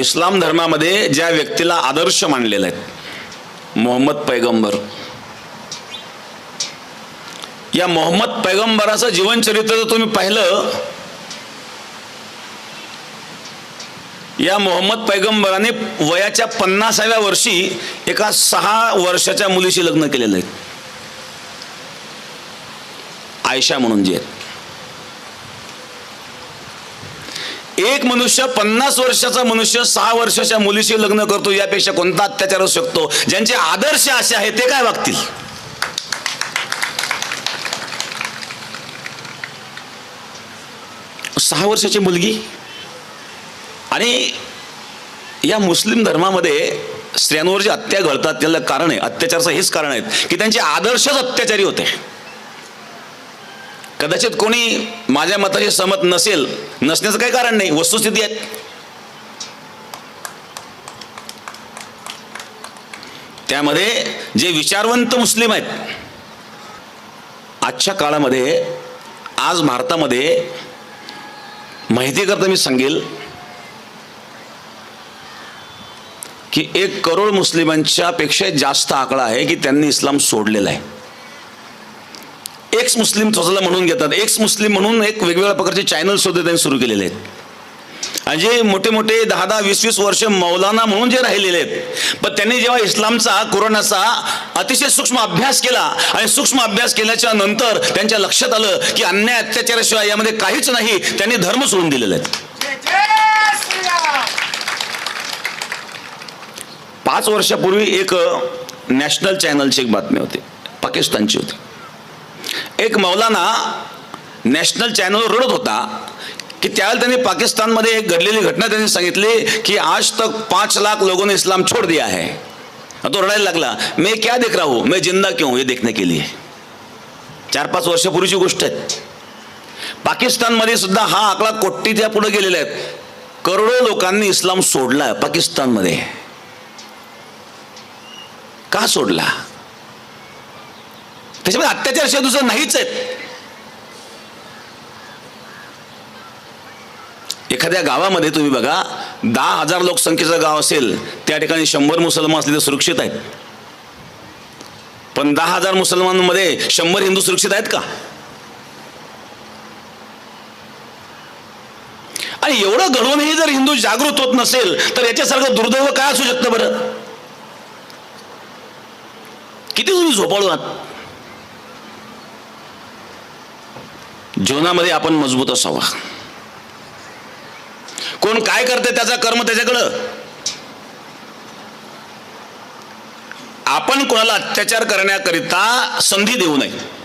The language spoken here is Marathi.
इस्लाम धर्मामध्ये ज्या व्यक्तीला आदर्श मानलेला आहेत मोहम्मद पैगंबर या मोहम्मद पैगंबराचं जीवनचरित्र जर तुम्ही पाहिलं या मोहम्मद पैगंबराने वयाच्या पन्नासाव्या वर्षी एका सहा वर्षाच्या मुलीशी लग्न केलेलं आहे. आयशा म्हणून जी आहेत. एक मनुष्य पन्नास वर्षाचा मनुष्य सहा वर्षाच्या मुलीशी लग्न करतो यापेक्षा कोणता अत्याचार असू शकतो? ज्यांचे आदर्श असे आहेत ते काय वागतील? सहा वर्षाची मुलगी? आणि या मुस्लिम धर्मामध्ये स्त्रियांवर जे हत्या घडतात त्याला कारण आहे अत्याचारचं हेच कारण आहे की त्यांचे आदर्शच अत्याचारी होते. कदाचित कोणी माझ्या मताशी सहमत नसेल नसण्याचं काही कारण नाही वस्तुस्थिती आहेत त्यामध्ये जे विचारवंत मुस्लिम आहेत आजच्या काळामध्ये आज भारतामध्ये माहितीकरता मी सांगेल की एक करोड मुस्लिमांच्या पेक्षा जास्त आकडा आहे की त्यांनी इस्लाम सोडलेला आहे. एक्स मुस्लिम स्वतःला म्हणून घेतात. एक्स मुस्लिम म्हणून एक वेगवेगळ्या प्रकारचे चॅनल सुद्धा त्यांनी सुरू केलेले आहेत. आणि जे मोठे मोठे दहा दहा वीस वीस वर्ष मौलाना म्हणून जे राहिलेले आहेत. पण त्यांनी जेव्हा इस्लामचा कोरोनाचा अतिशय सूक्ष्म अभ्यास केला आणि सूक्ष्म अभ्यास केल्याच्यानंतर त्यांच्या लक्षात आलं की अन्याय अत्याचाराशिवाय यामध्ये काहीच नाही त्यांनी धर्म सोडून दिलेले आहेत पाच वर्षापूर्वी एक नॅशनल चॅनलची एक बातमी होती. पाकिस्तानची होती. एक मौलाना नॅशनल चॅनलवर रडत होता की त्यावेळेला त्यांनी पाकिस्तानमध्ये एक घडलेली घटना त्यांनी सांगितली की आज तक पाच लाख लोगों ने इस्लाम छोड़ दिया है तो रडायला लागला मैं क्या देख रहा हूं? मैं जिंदा क्यों हे देखने के लिए? चार पाच वर्षापूर्वीची गोष्ट आहे. पाकिस्तानमध्ये सुद्धा हा आकडा कोट्टी त्या पुढे गेलेला आहे. करोडो लोकांनी इस्लाम सोडला पाकिस्तानमध्ये. का सोडला? त्याच्यामध्ये अत्याचारशिवाय दुसरं नाहीच आहेत. एखाद्या गावामध्ये तुम्ही बघा दहा हजार लोकसंख्येचं गाव असेल त्या ठिकाणी शंभर मुसलमान असले तर सुरक्षित आहेत. पण दहा हजार मुसलमानांमध्ये शंभर हिंदू सुरक्षित आहेत का? आणि एवढं घडूनही जर हिंदू जागृत होत नसेल तर याच्यासारखं दुर्दैव काय असू शकतं बरं? किती तुम्ही झोपाळू आहात? जीवनामध्ये आपण मजबूत असावा. कोण काय करते त्याचा कर्म त्याच्याकडं? आपण कोणाला अत्याचार करण्याकरिता संधी देऊ नये.